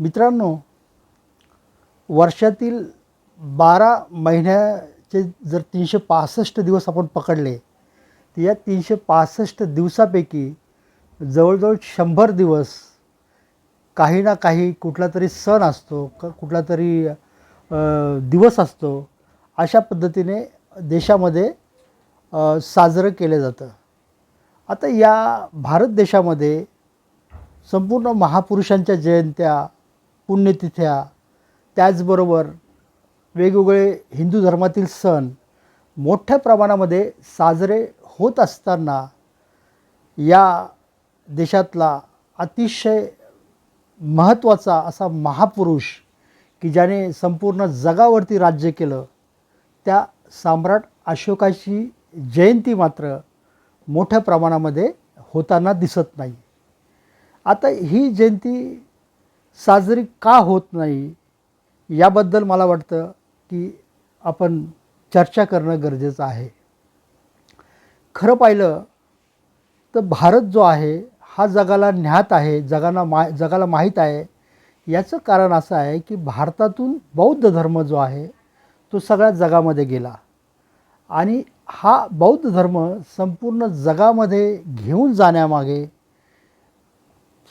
मित्रांनो वर्षातील बारा महिन्याचे जर तीनशे पासष्ट दिवस आपण पकडले तर या तीनशे पासष्ट दिवसापैकी जवळजवळ शंभर दिवस काही ना काही कुठला तरी सण असतो क कुठला तरी दिवस असतो अशा पद्धतीने देशामध्ये साजरं केलं जातं. आता या भारत देशामध्ये संपूर्ण महापुरुषांच्या जयंत्या पुण्यतिथ्या त्याचबरोबर वेगवेगळे हिंदू धर्मातील सण मोठ्या प्रमाणामध्ये साजरे होत असताना या देशातला अतिशय महत्त्वाचा असा महापुरुष की ज्याने संपूर्ण जगावरती राज्य केलं त्या सम्राट अशोकाची जयंती मात्र मोठ्या प्रमाणामध्ये होताना दिसत नाही. आता ही जयंती साजरी का होत नाही याबद्दल मला वाटतं की आपण चर्चा करणं गरजेचं आहे. खरं पाहिलं तर भारत जो आहे हा जगाला ज्ञात आहे जगाला मा जगाला माहीत आहे. याचं कारण असं आहे की भारतातून बौद्ध धर्म जो आहे तो सगळ्या जगामध्ये गेला. आणि हा बौद्ध धर्म संपूर्ण जगामध्ये घेऊन जाण्यामागे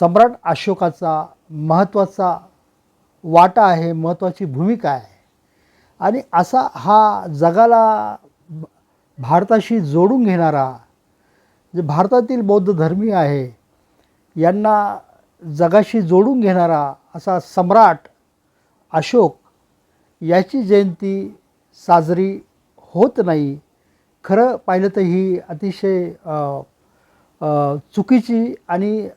सम्राट अशोकाचा महत्त्वाचा वाटा आहे महत्त्वाची भूमिका आहे. आणि असा हा जगाला भारताशी जोडून घेणारा जे भारतातील बौद्ध धर्मी आहे यांना जगाशी जोडून घेणारा असा सम्राट अशोक याची जयंती साजरी होत नाही. खरं पाहिलं तर ही अतिशय चुकीची आणि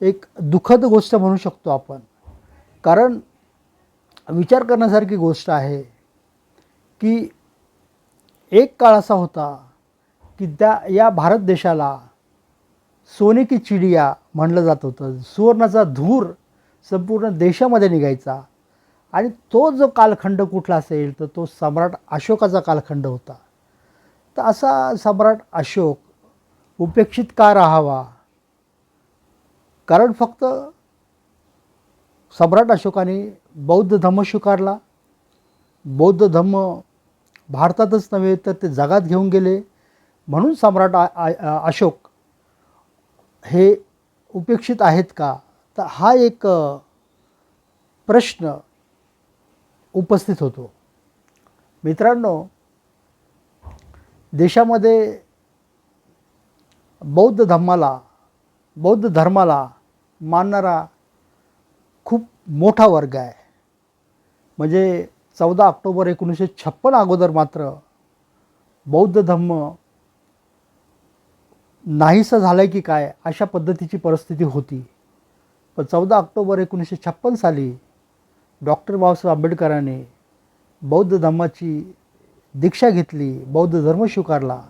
एक दुःखद गोष्ट म्हणू शकतो आपण. कारण विचार करण्यासारखी गोष्ट आहे की एक काळ असा होता की त्या या भारत देशाला सोने की चिडिया म्हणलं जात होतं. सुवर्णाचा धूर संपूर्ण देशामध्ये निघायचा आणि तो जो कालखंड कुठला असेल तर तो सम्राट अशोकाचा कालखंड होता. तर असा सम्राट अशोक उपेक्षित का राहावा. कारण फक्त सम्राट अशोकाने बौद्ध धम्म स्वीकारला. बौद्ध धम्म भारतातच नव्हे तर ते जगात घेऊन गेले. म्हणून सम्राट अशोक हे उपेक्षित आहेत का? तर हा एक प्रश्न उपस्थित होतो. मित्रांनो देशामध्ये बौद्ध धम्माला बौद्ध धर्माला मानणारा खूप मोठा वर्ग आहे. म्हणजे चौदा ऑक्टोबर एकोणीसशे छप्पन अगोदर मात्र बौद्ध धम्म नाहीसं झालं की काय अशा पद्धतीची परिस्थिती होती. पण चौदा ऑक्टोबर एकोणीसशे छप्पन साली डॉक्टर बाबासाहेब आंबेडकरांनी बौद्ध धम्माची दीक्षा घेतली बौद्ध धर्म स्वीकारला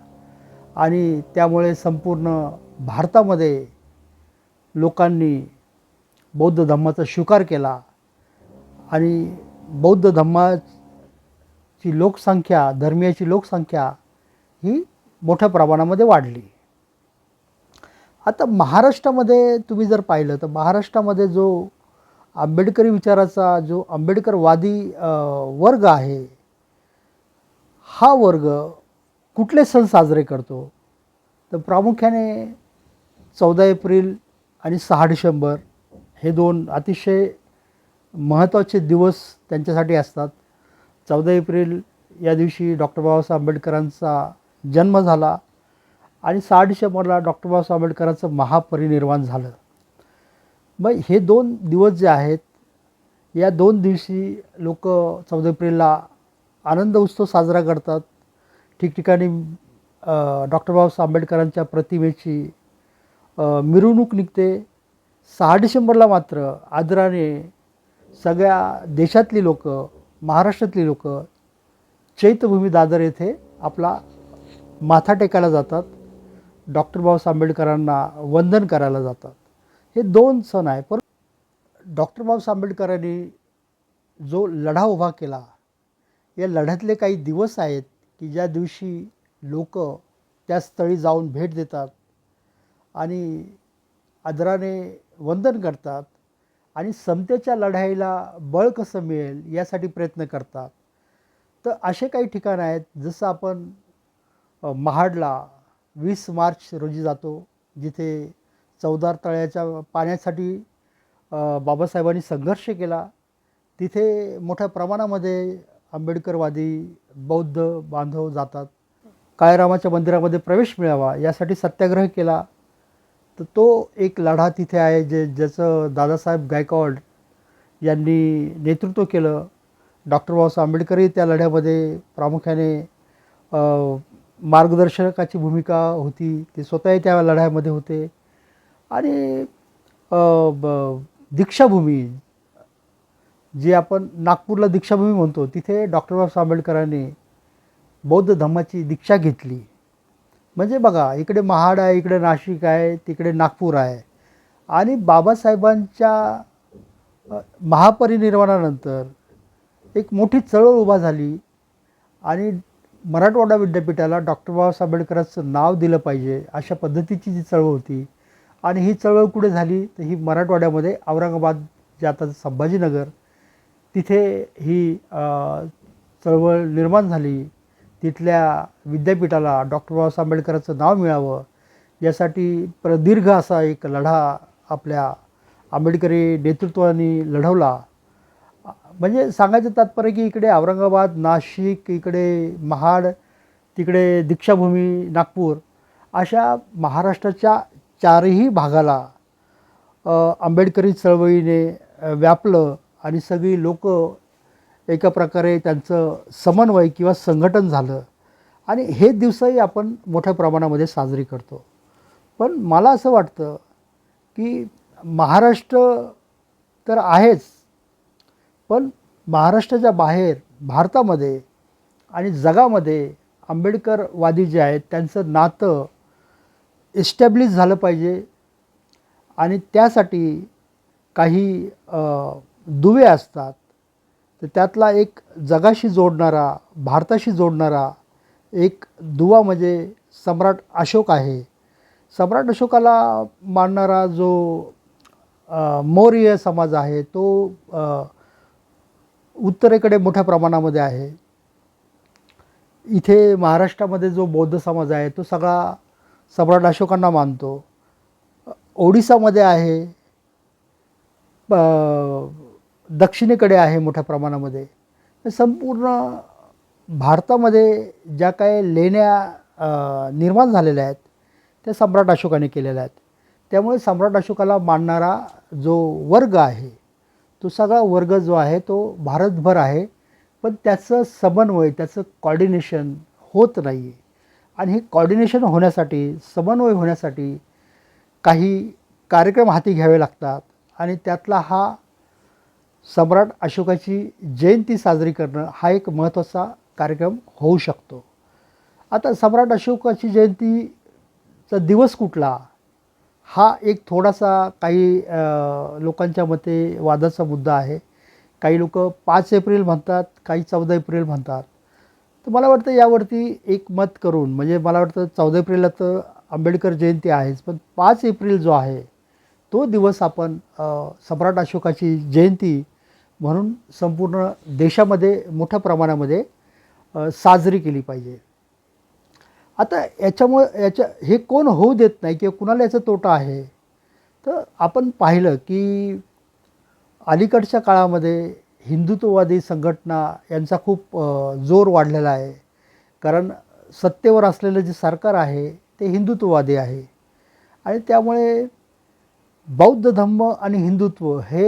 आणि त्यामुळे संपूर्ण भारतामध्ये लोकांनी बौद्ध धम्माचा स्वीकार केला आणि बौद्ध धम्माची लोकसंख्या धर्मीयाची लोकसंख्या ही मोठ्या प्रमाणामध्ये वाढली. आता महाराष्ट्रामध्ये तुम्ही जर पाहिलं तर महाराष्ट्रामध्ये जो आंबेडकरी विचाराचा जो आंबेडकरवादी वर्ग आहे हा वर्ग कुठले सण साजरे करतो? तर प्रामुख्याने चौदा एप्रिल आणि सहा डिसेंबर हे दोन अतिशय महत्त्वाचे दिवस त्यांच्यासाठी असतात. चौदा एप्रिल या दिवशी डॉक्टर बाबासाहेब आंबेडकरांचा जन्म झाला आणि सहा डिसेंबरला डॉक्टर बाबासाहेब आंबेडकरांचं महापरिनिर्वाण झालं. मग हे दोन दिवस जे आहेत या दोन दिवशी लोक चौदा एप्रिलला आनंद उत्सव साजरा करतात. ठिकठिकाणी डॉक्टर बाबासाहेब आंबेडकरांच्या प्रतिमेची मिरवणूक निघते. सहा डिसेंबरला मात्र आदराने सगळ्या देशातली लोक महाराष्ट्रातली लोक चैत्यभूमी दादर येथे आपला माथा टेकायला जातात. डॉक्टर बाबासाहेब आंबेडकरांना वंदन करायला जातात. हे दोन सण आहे. पण डॉक्टर बाबासाहेब आंबेडकरांनी जो लढा उभा केला या लढ्यातले काही दिवस आहेत की ज्या दिवशी लोक त्या स्थळी जाऊन भेट देतात. आणि आदराने वंदन करतात आणि समतेच्या लढाईला बळ कसं मिळेल यासाठी प्रयत्न करतात. तर असे काही ठिकाणं आहेत जसं आपण महाडला वीस मार्च रोजी जातो जिथे चौदार तळ्याच्या पाण्यासाठी बाबासाहेबांनी संघर्ष केला. तिथे मोठ्या प्रमाणामध्ये आंबेडकरवादी बौद्ध बांधव जातात. काळेरामाच्या मंदिरामध्ये प्रवेश मिळावा यासाठी सत्याग्रह केला. तर तो एक लढा तिथे आहे जे ज्याचं दादासाहेब गायकवाड यांनी नेतृत्व केलं. डॉक्टर बाबासाहेब आंबेडकरही त्या लढ्यामध्ये प्रामुख्याने मार्गदर्शकाची भूमिका होती. ते स्वतःही त्या लढ्यामध्ये होते. आणि ब- दीक्षाभूमी जी आपण नागपूरला दीक्षाभूमी म्हणतो तिथे डॉक्टर बाबासाहेब आंबेडकरांनी बौद्ध धर्माची दीक्षा घेतली. म्हणजे बघा इकडे महाड आहे इकडे नाशिक आहे तिकडे नागपूर आहे. आणि बाबासाहेबांच्या महापरिनिर्वाणानंतर एक मोठी चळवळ उभा झाली आणि मराठवाडा विद्यापीठाला डॉक्टर बाबासाहेब आंबेडकरांचं नाव दिलं पाहिजे अशा पद्धतीची जी चळवळ होती. आणि ही चळवळ कुठे झाली? तर ही मराठवाड्यामध्ये औरंगाबाद जे आता संभाजीनगर. तिथे ही चळवळ निर्माण झाली. तिथल्या विद्यापीठाला डॉक्टर बाबासाहेब आंबेडकरांचं नाव मिळावं यासाठी प्रदीर्घ असा एक लढा आपल्या आंबेडकरी नेतृत्वाने लढवला. म्हणजे सांगायचं तात्पर्य की इकडे औरंगाबाद नाशिक इकडे महाड तिकडे दीक्षाभूमी नागपूर अशा महाराष्ट्राच्या चारही भागाला आंबेडकरी चळवळीने व्यापलं आणि सगळी लोक एका प्रकारे त्यांचं समन्वय किंवा संघटन झालं. आणि हे दिवसही आपण मोठ्या प्रमाणामध्ये साजरी करतो. पण मला असं वाटतं की महाराष्ट्र तर आहेच. पण महाराष्ट्राच्या बाहेर भारतामध्ये आणि जगामध्ये आंबेडकरवादी जे आहेत त्यांचं नातं इस्टॅब्लिश झालं पाहिजे. आणि त्यासाठी काही दुवे असतात. तर त्यातला एक जगाशी जोडणारा भारताशी जोडणारा एक दुवा म्हणजे सम्राट अशोक आहे. सम्राट अशोकाला मानणारा जो मौर्य समाज आहे तो उत्तरेकडे मोठ्या प्रमाणामध्ये आहे. इथे महाराष्ट्रामध्ये जो बौद्ध समाज आहे तो सगळा सम्राट अशोकांना मानतो. ओडिसामध्ये आहे प- दक्षिणेकडे आहे मोठ्या प्रमाणामध्ये. तर संपूर्ण भारतामध्ये ज्या काही लेण्या निर्माण झालेल्या आहेत त्या सम्राट अशोकाने केलेल्या आहेत. त्यामुळे सम्राट अशोकाला मानणारा जो वर्ग आहे तो सगळा वर्ग जो आहे तो भारतभर आहे. पण त्याचं समन्वय त्याचं कॉर्डिनेशन होत नाही आहे आणि हे कॉर्डिनेशन होण्यासाठी समन्वय होण्यासाठी काही कार्यक्रम हाती घ्यावे लागतात. आणि त्यातला हा सम्राट अशोकाची जयंती साजरी करणं हा एक महत्त्वाचा कार्यक्रम होऊ शकतो. आता सम्राट अशोकाची जयंतीचा दिवस कुठला? हा एक थोडासा काही लोकांच्या मते वादाचा मुद्दा आहे. काही लोक पाच एप्रिल म्हणतात काही चौदा एप्रिल म्हणतात. तर मला वाटतं यावरती एक मत करून म्हणजे मला वाटतं चौदा एप्रिलला तर आंबेडकर जयंती आहेच पण पाच एप्रिल जो आहे तो दिवस आपण सम्राट अशोकाची जयंती म्हणून संपूर्ण देशामध्ये मोठ्या प्रमाणामध्ये साजरी केली पाहिजे. आता याच्यामुळं याच्या हे कोण होऊ देत नाही किंवा कुणाला याचा तोटा आहे? तर आपण पाहिलं की अलीकडच्या काळामध्ये हिंदुत्ववादी संघटना यांचा खूप जोर वाढलेला आहे. कारण सत्तेवर असलेलं जे सरकार आहे ते हिंदुत्ववादी आहे. आणि त्यामुळे बौद्ध धम्म आणि हिंदुत्व हे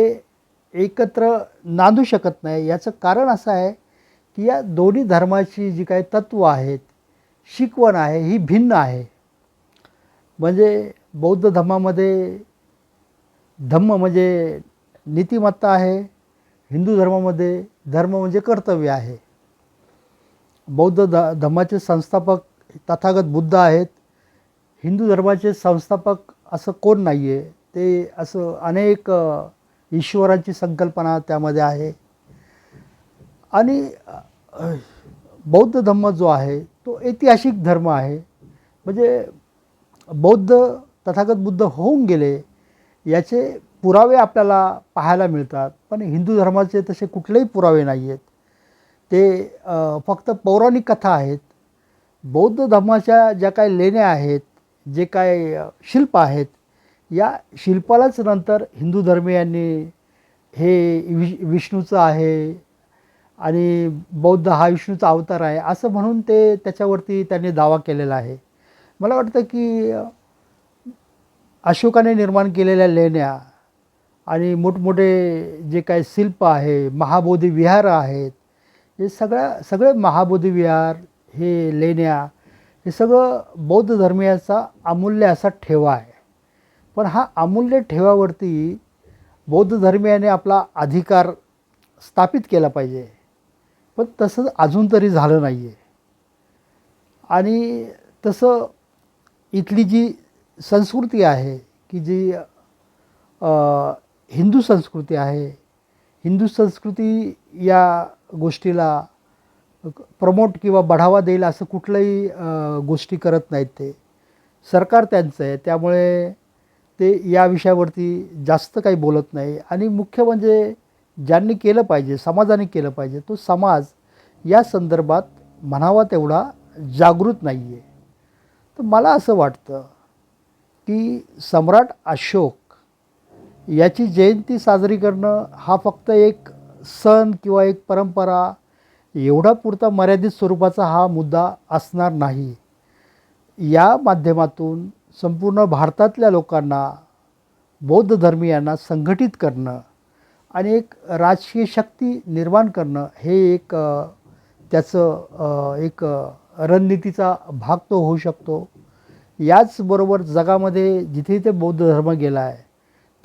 एकत्र नांदू शकत नाही. याचं कारण असं आहे की या दोन्ही धर्माची जी काही तत्त्व आहेत शिकवण आहे ही भिन्न आहे. म्हणजे बौद्ध धर्मामध्ये धम्म म्हणजे नीतिमत्ता आहे हिंदू धर्मामध्ये धर्म म्हणजे कर्तव्य आहे. बौद्ध ध धर्माचे संस्थापक तथागत बुद्ध आहेत. हिंदू धर्माचे संस्थापक असं कोण नाही आहे ते असं अनेक ईश्वरांची संकल्पना त्यामध्ये आहे. आणि बौद्ध धर्म जो आहे तो ऐतिहासिक धर्म आहे. म्हणजे बौद्ध तथागत बुद्ध होऊन गेले याचे पुरावे आपल्याला पाहायला मिळतात. पण हिंदू धर्माचे तसे कुठलेही पुरावे नाही आहेत ते फक्त पौराणिक कथा आहेत. बौद्ध धर्माच्या ज्या काही लेण्या आहेत जे काय शिल्प आहेत या शिल्पालाच नंतर हिंदू धर्मीयांनी हे विष विष्णूचं आहे आणि बौद्ध हा विष्णूचा अवतार आहे असं म्हणून ते त्याच्यावरती त्यांनी दावा केलेला आहे. मला वाटतं की अशोकाने निर्माण केलेल्या लेण्या आणि मोठमोठे जे काही शिल्प आहे महाबोधी विहार आहेत हे सगळ्या सगळे महाबोधी विहार हे लेण्या हे सगळं बौद्ध धर्मीयाचा अमूल्य असा ठेवा आहे. पण हा अमूल्य ठेवावरती बौद्ध धर्मियाने आपला अधिकार स्थापित केला पाहिजे. पण तसं अजून तरी झालं नाही आहे आणि तसं इथली जी संस्कृती आहे की जी हिंदू संस्कृती आहे हिंदू संस्कृती या गोष्टीला प्रमोट किंवा बढावा देईल असं कुठलंही गोष्टी करत नाहीत ते. सरकार त्यांचं आहे त्यामुळे ते या विषयावरती जास्त काही बोलत नाही. आणि मुख्य म्हणजे ज्यांनी केलं पाहिजे समाजाने केलं पाहिजे तो समाज या संदर्भात म्हणावा तेवढा जागृत नाही आहे तर मला असं वाटतं की सम्राट अशोक याची जयंती साजरी करणं हा फक्त एक सण किंवा एक परंपरा एवढा पुरता मर्यादित स्वरूपाचा हा मुद्दा असणार नाही. या माध्यमातून संपूर्ण भारतातल्या लोकांना बौद्ध धर्मीयांना संघटित करणं आणि एक राजकीय शक्ती निर्माण करणं हे एक त्याचं एक रणनीतीचा भाग तो होऊ शकतो. याचबरोबर जगामध्ये जिथे जिथे बौद्ध धर्म गेला आहे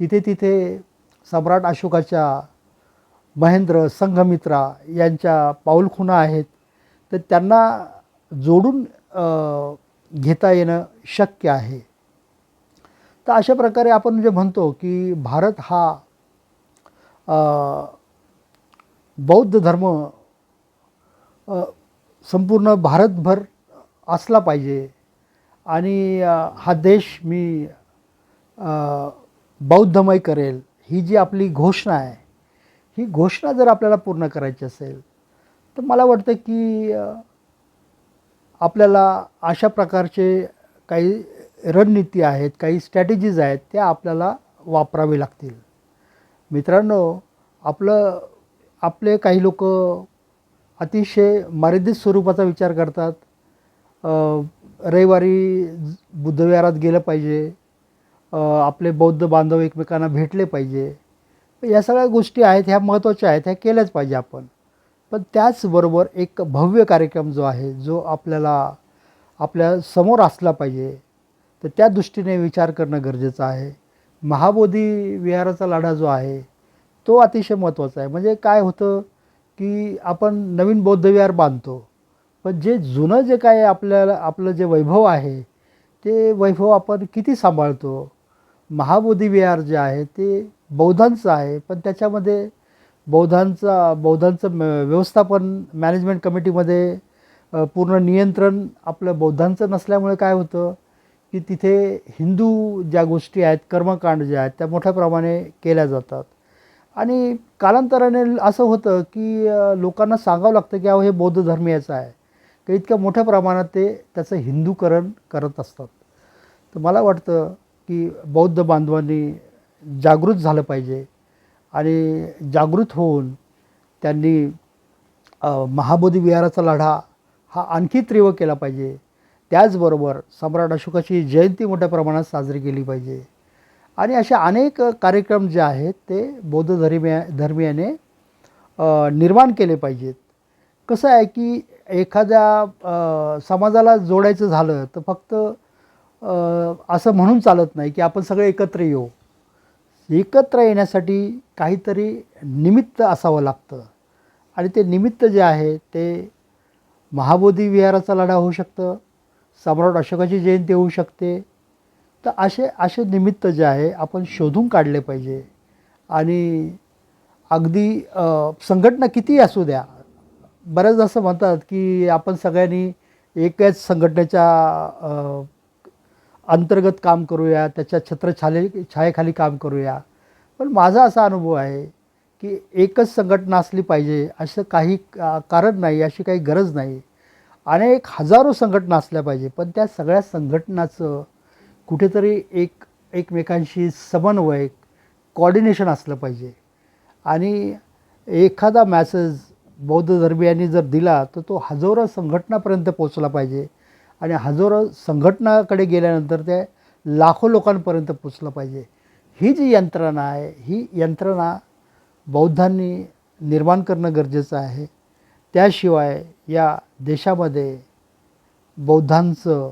तिथे तिथे सम्राट अशोकाच्या महेंद्र संघमित्रा यांच्या पाऊलखुणा आहेत. तर त्यांना जोडून घेता येणं शक्य आहे. तर अशा प्रकारे आपण जे म्हणतो की भारत हा बौद्ध धर्म संपूर्ण भारतभर असला पाहिजे. आणि हा देश मी बौद्धमय करेल ही जी आपली घोषणा आहे ही घोषणा जर आपल्याला पूर्ण करायची असेल तर मला वाटतं की आपल्याला अशा प्रकारचे काही रणनीती आहेत काही स्ट्रॅटेजीज आहेत त्या आपल्याला वापरावे लागतील. मित्रांनो आपलं आपले काही लोक अतिशय मर्यादित स्वरूपाचा विचार करतात. रविवारी बुद्धविहारात गेलं पाहिजे. आपले बौद्ध बांधव एकमेकांना भेटले पाहिजे. या सगळ्या गोष्टी आहेत ह्या महत्त्वाच्या आहेत ह्या केल्याच पाहिजे आपण. पण त्याचबरोबर एक भव्य कार्यक्रम जो आहे जो आपल्याला आपल्यासमोर असला पाहिजे तर त्या दृष्टीने विचार करणं गरजेचं आहे. महाबोधी विहाराचा लढा जो आहे तो अतिशय महत्त्वाचा आहे. म्हणजे काय होतं की आपण नवीन बौद्ध विहार बांधतो पण जे जुनं जे काय आपल्याला आपलं जे वैभव आहे ते वैभव आपण किती सांभाळतो? महाबोधी विहार जे आहे ते बौद्धांचं आहे पण त्याच्यामध्ये बौद्धांचा बौद्धांचं म- व्यवस्थापन मॅनेजमेंट कमिटीमध्ये पूर्ण नियंत्रण आपलं बौद्धांचं नसल्यामुळे काय होतं की तिथे हिंदू ज्या गोष्टी आहेत कर्मकांड ज्या आहेत त्या मोठ्या प्रमाणे केल्या जातात. आणि कालांतराने असं होतं की लोकांना सांगावं लागतं की अहो हे बौद्ध धर्मीयाचं आहे. तर इतक्या मोठ्या प्रमाणात ते त्याचं हिंदूकरण करत असतात. तर मला वाटतं की बौद्ध बांधवांनी जागृत झालं पाहिजे. आणि जागृत होऊन त्यांनी महाबोधी विहाराचा लढा हा आणखी तीव्र केला पाहिजे. त्याचबरोबर सम्राट अशोकाची जयंती मोठ्या प्रमाणात साजरी केली पाहिजे. आणि असे अनेक कार्यक्रम जे आहेत ते बौद्ध धर्मिया धर्मियाने निर्माण केले पाहिजेत. कसं आहे की एखाद्या समाजाला जोडायचं झालं तर फक्त असं म्हणून चालत नाही की आपण सगळे एकत्र येऊ. एकत्र येण्यासाठी काहीतरी निमित्त असावं लागतं. आणि ते निमित्त जे आहे ते महाबोधी विहाराचा लढा होऊ शकतं सम्राट अशोकाची जयंती होऊ शकते. तर असे असे निमित्त जे आहे आपण शोधून काढले पाहिजे. आणि अगदी संघटना कितीही असू द्या बऱ्याच असं म्हणतात की आपण सगळ्यांनी एकाच संघटनेच्या अंतर्गत काम करूया त्याच्या छत्रछाले छायेखाली काम करूया. पण माझा असा अनुभव आहे की एकच संघटना असली पाहिजे असं काही का- कारण नाही अशी काही गरज नाही. अनेक हजारो संघटना असल्या पाहिजे पण त्या सगळ्या संघटनाचं कुठेतरी एक एकमेकांशी समन्वय कॉर्डिनेशन असलं पाहिजे. आणि एखादा मॅसेज बौद्ध धर्मियांनी जर दिला तर तो हजारो संघटनापर्यंत पोचला पाहिजे. आणि हजारो संघटनाकडे गेल्यानंतर ते लाखो लोकांपर्यंत पोचलं पाहिजे. ही जी यंत्रणा आहे ही यंत्रणा बौद्धांनी निर्माण करणं गरजेचं आहे. त्याशिवाय या देशामध्ये बौद्धांचं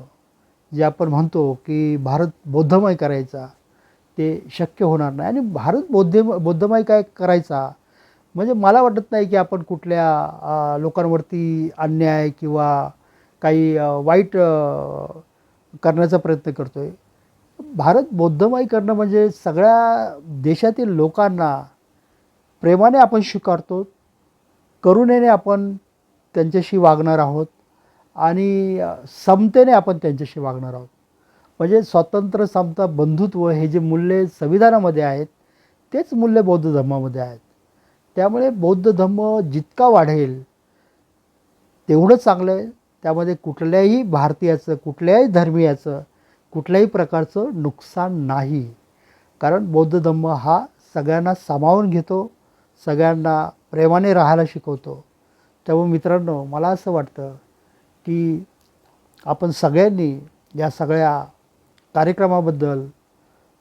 जे आपण म्हणतो की भारत बौद्धमय करायचा ते शक्य होणार नाही. आणि भारत बौद्ध बौद्धमय काय करायचा? म्हणजे मला वाटत नाही की आपण कुठल्या लोकांवरती अन्याय किंवा काही वाईट करण्याचा प्रयत्न करतो आहे भारत बौद्धमय करणं म्हणजे सगळ्या देशातील लोकांना प्रेमाने आपण स्वीकारतो करुणेने आपण त्यांच्याशी वागणार आहोत आणि समतेने आपण त्यांच्याशी वागणार आहोत. म्हणजे स्वातंत्र्य समता बंधुत्व हे जे मूल्ये संविधानामध्ये आहेत तेच मूल्य बौद्ध धर्मामध्ये आहेत. त्यामुळे बौद्ध धर्म जितका वाढेल तेवढं चांगलं आहे. त्यामध्ये कुठल्याही भारतीयाचं कुठल्याही धर्मीयाचं कुठल्याही प्रकारचं नुकसान नाही. कारण बौद्ध धम्म हा सगळ्यांना सामावून घेतो सगळ्यांना प्रेमाने राहायला शिकवतो. त्यामुळे मित्रांनो मला असं वाटतं की आपण सगळ्यांनी या सगळ्या कार्यक्रमाबद्दल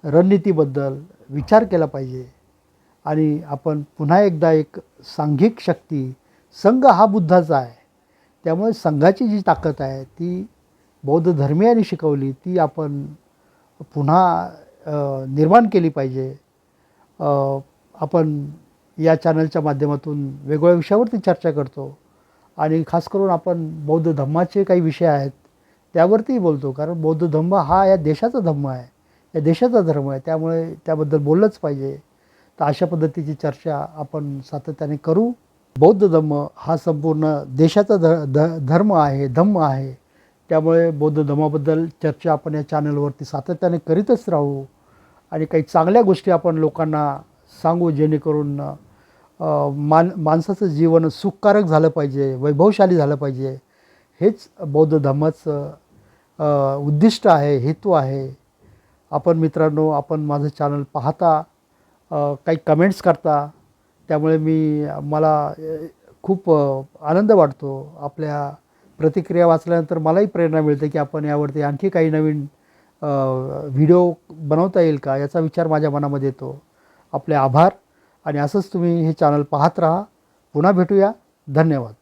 रणनीतीबद्दल विचार केला पाहिजे. आणि आपण पुन्हा एकदा एक सांघिक शक्ती संघ हा बुद्धाचा आहे. त्यामुळे संघाची जी ताकद आहे ती बौद्ध धर्मियांनी शिकवली ती आपण पुन्हा निर्माण केली पाहिजे. आपण या चॅनलच्या माध्यमातून वेगवेगळ्या विषयावरती चर्चा करतो आणि खास करून आपण बौद्ध धम्माचे काही विषय आहेत त्यावरतीही बोलतो. कारण बौद्ध धम्म हा या देशाचा धम्म आहे या देशाचा धर्म आहे. त्यामुळे त्याबद्दल बोललंच पाहिजे. तर अशा पद्धतीची चर्चा आपण सातत्याने करू. बौद्ध धम्म हा संपूर्ण देशाचा ध ध धर्म आहे धम्म आहे. त्यामुळे बौद्ध धर्माबद्दल चर्चा आपण या चॅनलवरती सातत्याने करीतच राहू आणि काही चांगल्या गोष्टी आपण लोकांना सांगू जेणेकरून मान माणसाचं जीवन सुखकारक झालं पाहिजे वैभवशाली झालं पाहिजे. हेच बौद्ध धर्माचं उद्दिष्ट आहे हेतू आहे. आपण मित्रांनो आपण माझं चॅनल पाहता काही कमेंट्स करता त्यामुळे मी मला खूप आनंद वाटतो आपल्या प्रतिक्रिया वाचल्यानंतर मलाही प्रेरणा मिळते की आपण यावरती आणखी काही नवीन व्हिडिओ बनवता येईल का याचा विचार माझ्या मनामध्ये येतो. आपले आभार आणि असंच तुम्ही हे चॅनल पाहत राहा. पुन्हा भेटूया. धन्यवाद.